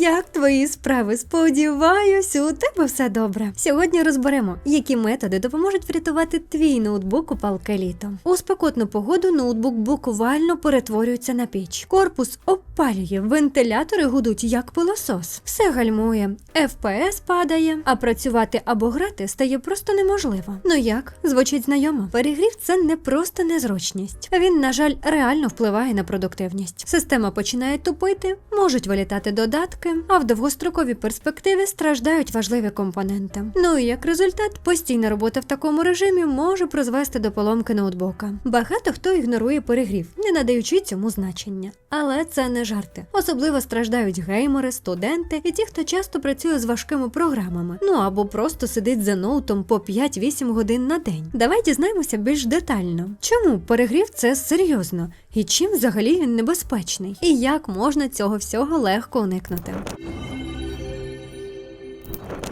Як твої справи? Сподіваюсь, у тебе все добре. Сьогодні розберемо, які методи допоможуть врятувати твій ноутбук у палке літо. У спекотну погоду ноутбук буквально перетворюється на піч. Корпус обпалює, вентилятори гудуть як пилосос. Все гальмує, FPS падає, а працювати або грати стає просто неможливо. Ну як? Звучить знайомо. Перегрів це не просто незручність. Він, на жаль, реально впливає на продуктивність. Система починає тупити, можуть вилітати додатки, а в довгостроковій перспективі страждають важливі компоненти. Ну і як результат, постійна робота в такому режимі може призвести до поломки ноутбука. Багато хто ігнорує перегрів, не надаючи цьому значення. Але це не жарти. Особливо страждають геймери, студенти і ті, хто часто працює з важкими програмами, ну або просто сидить за ноутом по 5-8 годин на день. Давай дізнаємося більш детально, чому перегрів це серйозно і чим взагалі він небезпечний, і як можна цього всього легко уникнути.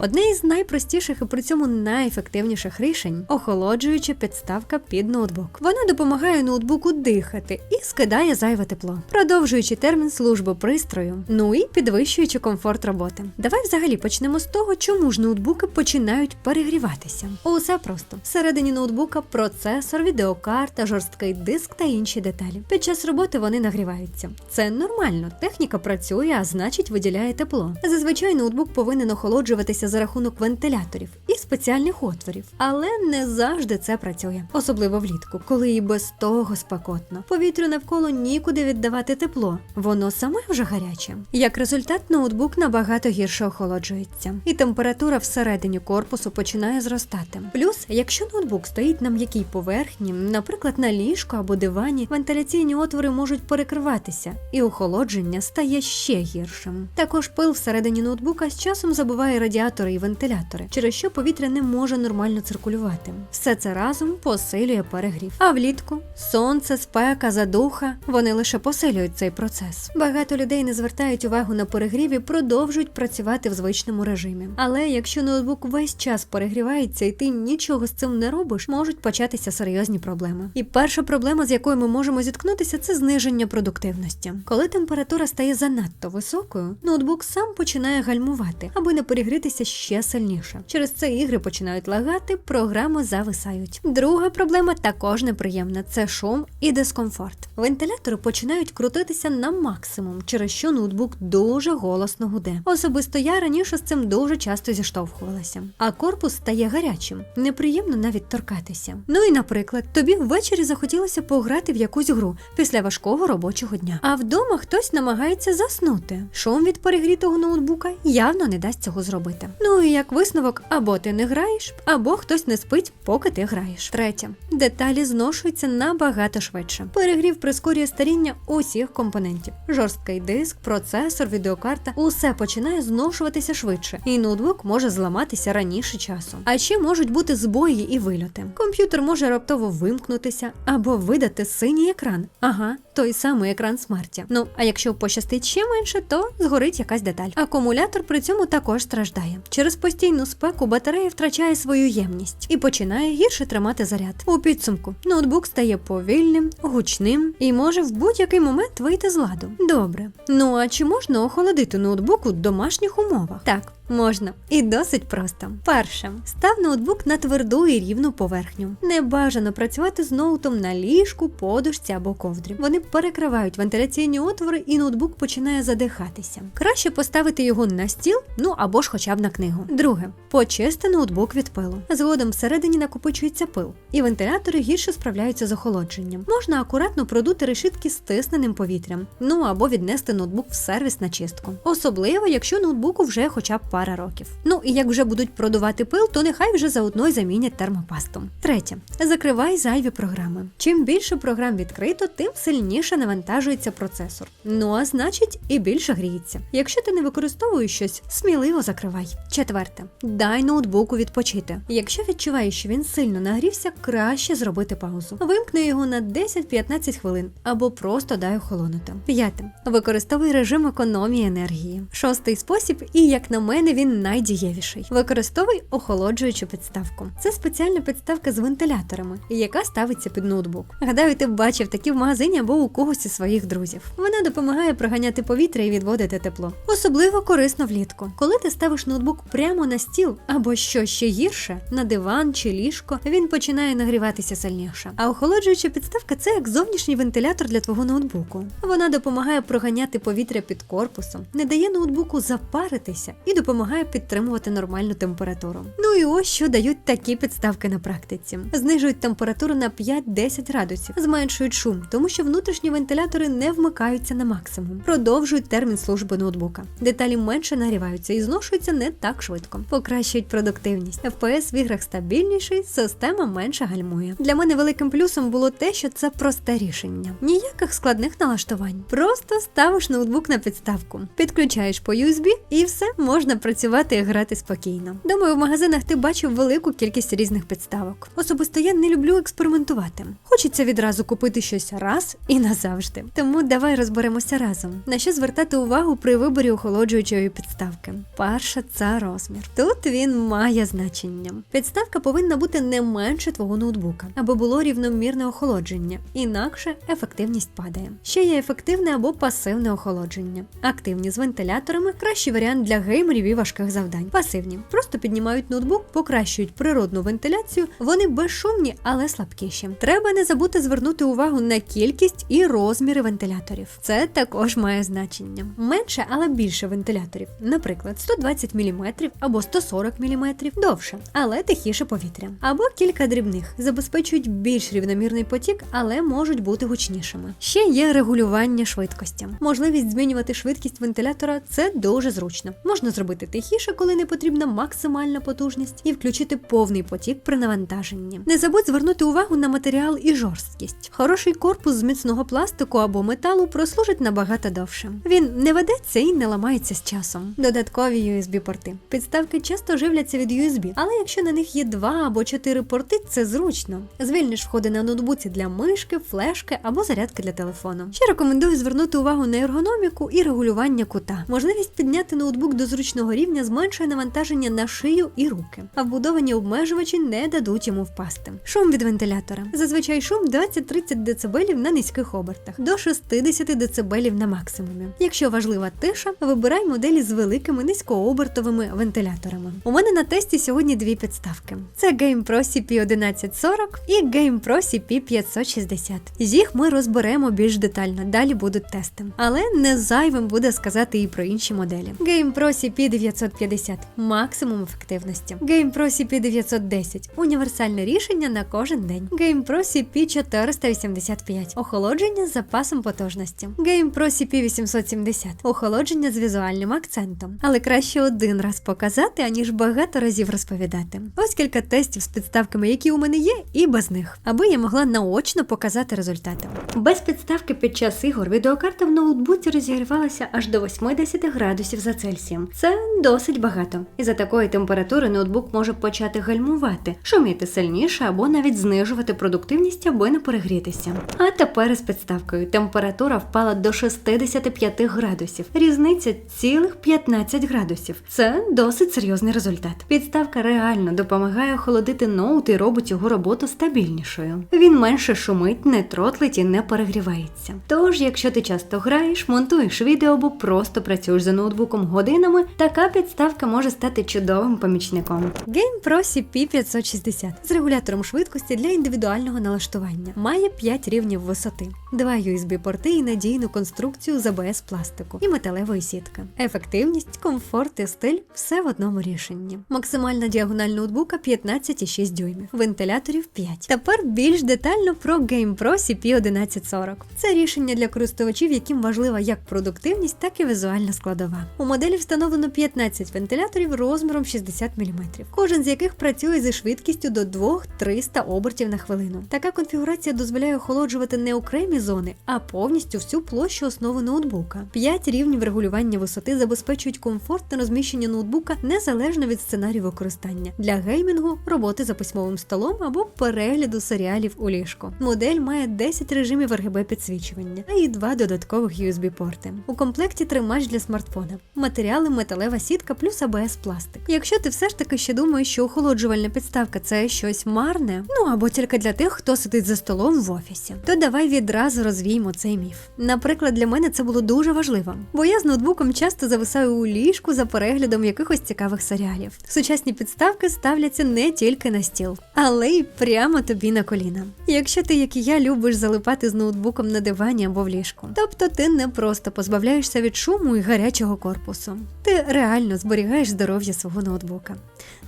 Одне із найпростіших і при цьому найефективніших рішень охолоджуюча підставка під ноутбук. Вона допомагає ноутбуку дихати і скидає зайве тепло, продовжуючи термін служби пристрою, ну і підвищуючи комфорт роботи. Давай взагалі почнемо з того, чому ж ноутбуки починають перегріватися. Усе просто всередині ноутбука процесор, відеокарта, жорсткий диск та інші деталі. Під час роботи вони нагріваються. Це нормально, техніка працює, а значить виділяє тепло. Зазвичай ноутбук повинен охолоджуватися за рахунок вентиляторів і спеціальних отворів, але не завжди це працює, особливо влітку, коли і без того спекотно. Повітрю навколо нікуди віддавати тепло, воно саме вже гаряче. Як результат, ноутбук набагато гірше охолоджується, і температура всередині корпусу починає зростати. Плюс, якщо ноутбук стоїть на м'якій поверхні, наприклад, на ліжку або дивані, вентиляційні отвори можуть перекриватися, і охолодження стає ще гіршим. Також пил всередині ноутбука з часом забиває радіатори і вентилятори, через що повітря не може нормально циркулювати. Все це разом посилює перегрів. А влітку сонце, спека, задуха вони лише посилюють цей процес. Багато людей не звертають увагу на перегрів і продовжують працювати в звичному режимі. Але якщо ноутбук весь час перегрівається і ти нічого з цим не робиш, можуть початися серйозні проблеми. І перша проблема, з якою ми можемо зіткнутися, це зниження продуктивності. Коли температура стає занадто високою, ноутбук сам починає гальмувати, аби не перегрітися ще сильніше. Через це ігри починають лагати, програми зависають. Друга проблема також неприємна це шум і дискомфорт. Вентилятори починають крутитися на максимум, через що ноутбук дуже голосно гуде. Особисто я раніше з цим дуже часто зіштовхувалася. А корпус стає гарячим, неприємно навіть торкатися. Ну і, наприклад, тобі ввечері захотілося пограти в якусь гру після важкого робочого дня. А вдома хтось намагається заснути. Шум від перегрітого ноутбука явно не дасть цього зробити. Ну і як висновок, або ти не граєш, або хтось не спить, поки ти граєш. Третє деталі зношуються набагато швидше. Перегрів прискорює старіння усіх компонентів: жорсткий диск, процесор, відеокарта усе починає зношуватися швидше, і ноутбук може зламатися раніше часу. А ще можуть бути збої і вильоти. Комп'ютер може раптово вимкнутися або видати синій екран. Ага, той самий екран смерті. Ну а якщо пощастить ще менше, то згорить якась деталь. Акумулятор при цьому також страждає. Через постійну спеку батарея втрачає свою ємність і починає гірше тримати заряд. У підсумку ноутбук стає повільним, гучним і може в будь-який момент вийти з ладу. Добре. Ну а чи можна охолодити ноутбук у домашніх умовах? Так. Можна і досить просто. Перше, став ноутбук на тверду і рівну поверхню. Не бажано працювати з ноутом на ліжку, подушці або ковдрі. Вони перекривають вентиляційні отвори, і ноутбук починає задихатися. Краще поставити його на стіл, ну або ж хоча б на книгу. Друге, почисти ноутбук від пилу. Згодом всередині накопичується пил, і вентилятори гірше справляються з охолодженням. Можна акуратно продути решітки стисненим повітрям, ну або віднести ноутбук в сервіс на чистку. Особливо, якщо ноутбуку вже хоча б пара років. Ну і як вже будуть продувати пил, то нехай вже заодно й замінять термопасту. Третє, закривай зайві програми. Чим більше програм відкрито, тим сильніше навантажується процесор. Ну а значить і більше гріється. Якщо ти не використовуєш щось, сміливо закривай. Четверте, дай ноутбуку відпочити. Якщо відчуваєш, що він сильно нагрівся, краще зробити паузу. Вимкни його на 10-15 хвилин або просто дай охолонути. П'яте, використовуй режим економії енергії. Шостий спосіб, і як на мене мене він найдієвіший. Використовуй охолоджуючу підставку. Це спеціальна підставка з вентиляторами, яка ставиться під ноутбук. Гадаю, ти бачив такі в магазині або у когось із своїх друзів. Вона допомагає проганяти повітря і відводити тепло. Особливо корисно влітку. Коли ти ставиш ноутбук прямо на стіл або що ще гірше, на диван чи ліжко, він починає нагріватися сильніше. А охолоджуюча підставка це як зовнішній вентилятор для твого ноутбуку. Вона допомагає проганяти повітря під корпусом, не дає ноутбуку запаритися і допомагає підтримувати нормальну температуру. Ну і ось що дають такі підставки на практиці: знижують температуру на 5-10 градусів, зменшують шум, тому що внутрішні вентилятори не вмикаються на максимум, продовжують термін служби ноутбука. Деталі менше нагріваються і зношуються не так швидко, покращують продуктивність. FPS в іграх стабільніший, система менше гальмує. Для мене великим плюсом було те, що це просте рішення. Ніяких складних налаштувань. Просто ставиш ноутбук на підставку, підключаєш по USB і все можна працювати і грати спокійно. Думаю, в магазинах ти бачив велику кількість різних підставок. Особисто я не люблю експериментувати. Хочеться відразу купити щось раз і назавжди. Тому давай розберемося разом. На що звертати увагу при виборі охолоджуючої підставки? Перше це розмір. Тут він має значення. Підставка повинна бути не менше твого ноутбука, аби було рівномірне охолодження, інакше ефективність падає. Ще є ефективне або пасивне охолодження. Активні з вентиляторами кращий варіант для геймерів важких завдань. Пасивні просто піднімають ноутбук, покращують природну вентиляцію. Вони безшумні, але слабкіші. Треба не забути звернути увагу на кількість і розміри вентиляторів. Це також має значення. Менше, але більше вентиляторів, наприклад, 120 мм або 140 мм, довше, але тихіше повітря. Або кілька дрібних забезпечують більш рівномірний потік, але можуть бути гучнішими. Ще є регулювання швидкості. Можливість змінювати швидкість вентилятора це дуже зручно. Можна зробити тихіше, коли не потрібна максимальна потужність, і включити повний потік при навантаженні. Не забудь звернути увагу на матеріал і жорсткість. Хороший корпус з міцного пластику або металу прослужить набагато довше. Він не ведеться і не ламається з часом. Додаткові USB-порти. Підставки часто живляться від USB, але якщо на них є два або чотири порти, це зручно. Звільниш входи на ноутбуці для мишки, флешки або зарядки для телефону. Ще рекомендую звернути увагу на ергономіку і регулювання кута. Можливість підняти ноутбук до зручного рівня зменшує навантаження на шию і руки, а вбудовані обмежувачі не дадуть йому впасти. Шум від вентилятора. Зазвичай шум 20-30 дБ на низьких обертах до 60 дБ на максимумі. Якщо важлива тиша, вибирай моделі з великими низькообертовими вентиляторами. У мене на тесті сьогодні дві підставки: це GamePro CP1140 і GamePro CP560. З їх ми розберемо більш детально. Далі будуть тести. Але не зайвим буде сказати і про інші моделі. GamePro CP950 максимум ефективності. GamePro CP910 універсальне рішення на кожен день. GamePro CP485 охолодження з запасом потужності. GamePro CP870 охолодження з візуальним акцентом. Але краще один раз показати, аніж багато разів розповідати. Ось кілька тестів з підставками, які у мене є, і без них, аби я могла наочно показати результати. Без підставки під час ігор відеокарта в ноутбуці розігрівалася аж до 80 градусів за Цельсієм. Це досить багато. І за такої температури ноутбук може почати гальмувати, шуміти сильніше або навіть знижувати продуктивність, аби не перегрітися. А тепер із підставкою температура впала до 65 градусів. Різниця цілих 15 градусів. Це досить серйозний результат. Підставка реально допомагає охолодити ноут і робить його роботу стабільнішою. Він менше шумить, не тротлить і не перегрівається. Тож, якщо ти часто граєш, монтуєш відео або просто працюєш за ноутбуком годинами, така підставка може стати чудовим помічником. GamePro CP560 з регулятором швидкості для індивідуального налаштування. Має 5 рівнів висоти, два USB-порти і надійну конструкцію з ABS пластику і металевої сітки. Ефективність, комфорт і стиль все в одному рішенні. Максимальна діагональ ноутбука 15,6 дюймів, вентиляторів 5. Тепер більш детально про GamePro CP1140. Це рішення для користувачів, яким важлива як продуктивність, так і візуальна складова. У моделі встановлено 15 вентиляторів розміром діаметром 60 мм, кожен з яких працює зі швидкістю до 2-300 обертів на хвилину. Така конфігурація дозволяє охолоджувати не окремі зони, а повністю всю площу основи ноутбука. П'ять рівнів регулювання висоти забезпечують комфортне розміщення ноутбука незалежно від сценарію використання для геймінгу, роботи за письмовим столом або перегляду серіалів у ліжку. Модель має 10 режимів RGB підсвічування і два додаткових USB-порти. У комплекті тримач для смартфона, матеріали металева сітка плюс ABS пластик. Якщо ти все ж таки ще думаєш, що охолоджувальна підставка це щось марне, ну або тільки для тих, хто сидить за столом в офісі, то давай відразу розвіємо цей міф. Наприклад, для мене це було дуже важливо, бо я з ноутбуком часто зависаю у ліжку за переглядом якихось цікавих серіалів. Сучасні підставки ставляться не тільки на стіл, але й прямо тобі на коліна. Якщо ти, як і я, любиш залипати з ноутбуком на дивані або в ліжку, тобто ти не просто позбавляєшся від шуму і гарячого корпусу, ти реально зберігаєш здоров'я свого ноутбука.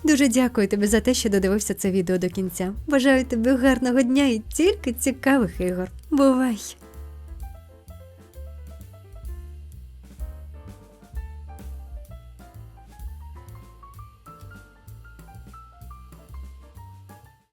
Дуже дякую тобі за те, що додивився це відео до кінця. Бажаю тобі гарного дня і тільки цікавих ігор. Бувай!